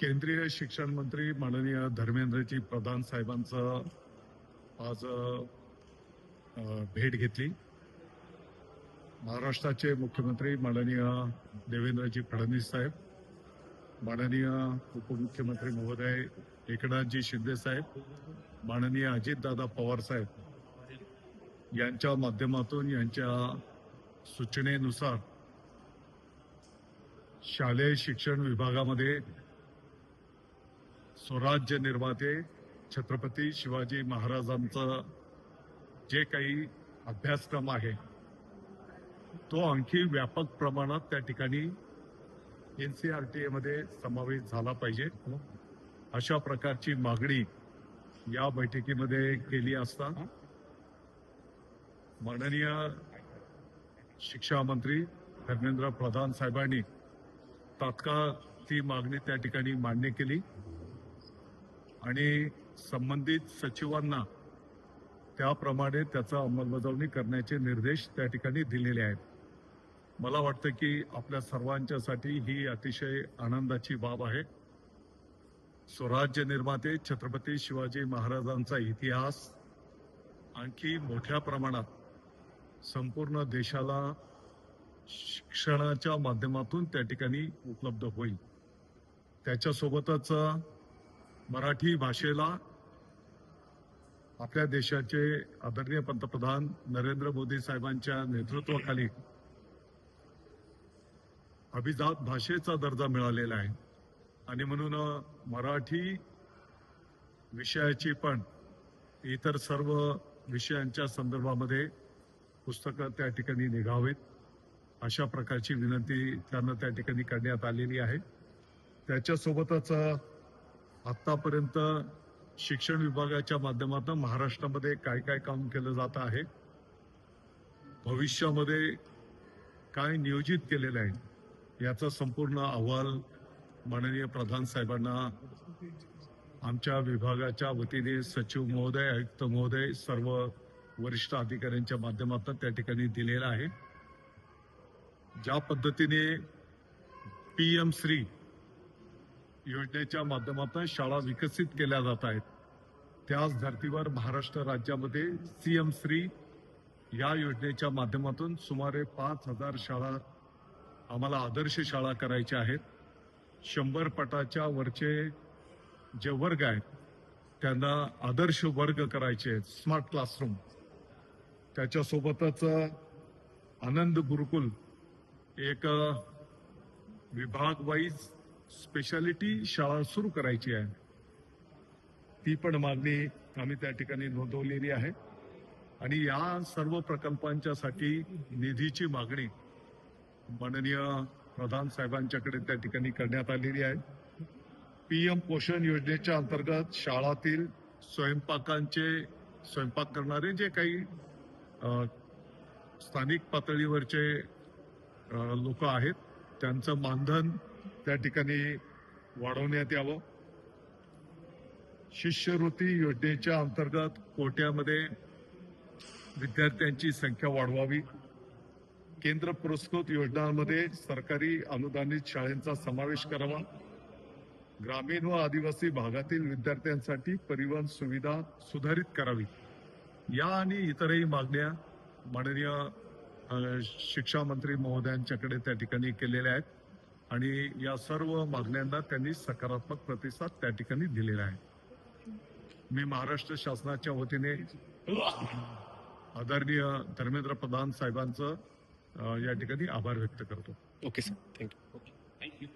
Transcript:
केंद्रीय शिक्षण मंत्री माननीय धर्मेंद्रजी प्रधान साहेबांचं आज भेट घेतली. महाराष्ट्राचे मुख्यमंत्री माननीय देवेंद्रजी फडणवीस साहेब माननीय उपमुख्यमंत्री महोदय एकनाथजी शिंदे साहेब माननीय अजितदादा पवार साहेब यांच्या माध्यमातून यांच्या सूचनेनुसार शालेय शिक्षण विभागामध्ये स्वराज्य निर्माते छत्रपती शिवाजी महाराजांचा जे काही अभ्यासक्रम आहे तो आणखी व्यापक प्रमाणात त्या ठिकाणी एन सी आर टी मध्ये समावेश झाला पाहिजे. अशा प्रकारची मागणी या बैठकीमध्ये केली असता माननीय शिक्षा मंत्री धर्मेंद्र प्रधान साहेबांनी तात्काळ ती मागणी त्या ठिकाणी मान्य केली. आणि संबंधित सचिवांना त्याप्रमाणे त्याचा अंमलबजावणी करण्याचे निर्देश त्या ठिकाणी दिलेले आहेत. मला वाटतं की आपल्या सर्वांच्यासाठी ही अतिशय आनंदाची बाब आहे. स्वराज्य निर्माते छत्रपती शिवाजी महाराजांचा इतिहास आणखी मोठ्या प्रमाणात संपूर्ण देशाला शिक्षणाच्या माध्यमातून त्या ठिकाणी उपलब्ध होईल. त्याच्यासोबतच मराठी भाषेला आपल्या देशाचे आदरणीय पंतप्रधान नरेंद्र मोदी साहेबांच्या नेतृत्वाखाली अभिजात भाषेचा दर्जा मिळालेला आहे. आणि म्हणून मराठी विषयाची पण इतर सर्व विषयांच्या संदर्भामध्ये पुस्तकं त्या ठिकाणी निघावीत. अशा प्रकारची विनंती त्यांना त्या ठिकाणी करण्यात आलेली आहे. त्याच्यासोबतच आतापर्यंत शिक्षण विभागाच्या माध्यमातून महाराष्ट्रामध्ये काय काय काम केलं जात आहे भविष्यामध्ये काय नियोजित केलेलं आहे याचा संपूर्ण अहवाल माननीय प्रधान साहेबांना आमच्या विभागाच्या वतीने सचिव महोदय आयुक्त महोदय सर्व वरिष्ठ अधिकाऱ्यांच्या माध्यमातून त्या ठिकाणी दिलेला आहे. ज्या पद्धतीने पीएम श्री योजनेच्या माध्यमातून शाळा विकसित केल्या जात आहेत. त्याच धर्तीवर महाराष्ट्र राज्यामध्ये सीएम श्री या योजनेच्या माध्यमातून सुमारे पाच हजार शाळा आम्हाला आदर्श शाळा करायच्या आहेत. शंभर पटाच्या वरचे जे वर्ग आहेत त्यांना आदर्श वर्ग करायचे आहेत स्मार्ट क्लासरूम. त्याच्यासोबतच आनंद गुरुकुल एक विभाग वाईज स्पेशालिटी शाळा सुरू करायची आहे. ती पण मागणी आम्ही त्या ठिकाणी नोंदवलेली आहे. आणि या सर्व प्रकल्पांच्यासाठी निधीची मागणी माननीय प्रधान साहेबांच्याकडे त्या ठिकाणी करण्यात आलेली आहे. पीएम पोषण योजनेच्या अंतर्गत शाळातील स्वयंपाकांचे स्वयंपाक करणारे जे काही स्थानिक पातळीवरचे लोक आहेत त्यांचं मानधन त्या ठिकाणी वाढवण्यात यावं. शिष्यवृत्ती योजनेच्या अंतर्गत कोट्यामध्ये विद्यार्थ्यांची संख्या वाढवावी. केंद्र पुरस्कृत योजनांमध्ये सरकारी अनुदानित शाळांचा समावेश करावा. ग्रामीण व आदिवासी भागातील विद्यार्थ्यांसाठी परिवहन सुविधा सुधारित करावी. या आणि इतरही मागण्या माननीय शिक्षा मंत्री महोदयांच्याकडे त्या ठिकाणी केलेल्या आहेत. आणि या सर्व मागण्यांना त्यांनी सकारात्मक प्रतिसाद त्या ठिकाणी दिलेला आहे. मी महाराष्ट्र शासनाच्या वतीने आदरणीय धर्मेंद्र प्रधान साहेबांचं या ठिकाणी आभार व्यक्त करतो. Okay sir thank you thank you